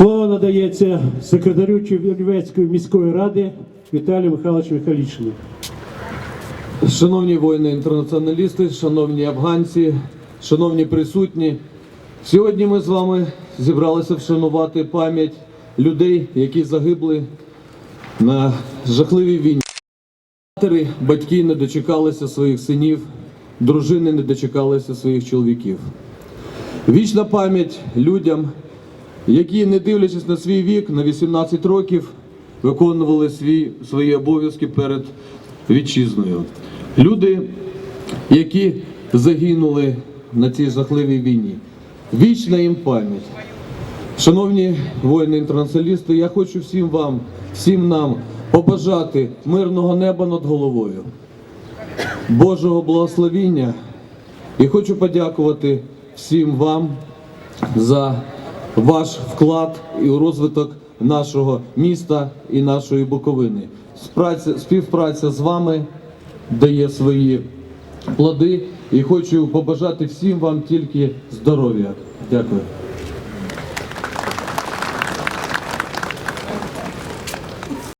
Слово надається секретарю Чернівецької міської ради Віталію Михайловичу Михайлічину. Шановні воїни-інтернаціоналісти, шановні афганці, шановні присутні, сьогодні ми з вами зібралися вшанувати пам'ять людей, які загибли на жахливій війні. Матері, батьки не дочекалися своїх синів, дружини не дочекалися своїх чоловіків. Вічна пам'ять людям, які, не дивлячись на свій вік, на 18 років, виконували свій, свої обов'язки перед вітчизною. Люди, які загинули на цій жахливій війні. Вічна їм пам'ять. Шановні воїни-інтернаціоналісти, я хочу всім вам, всім нам побажати мирного неба над головою, Божого благословіння і хочу подякувати всім вам за ваш вклад і у розвиток нашого міста і нашої Буковини. Співпраця з вами дає свої плоди і хочу побажати всім вам тільки здоров'я. Дякую.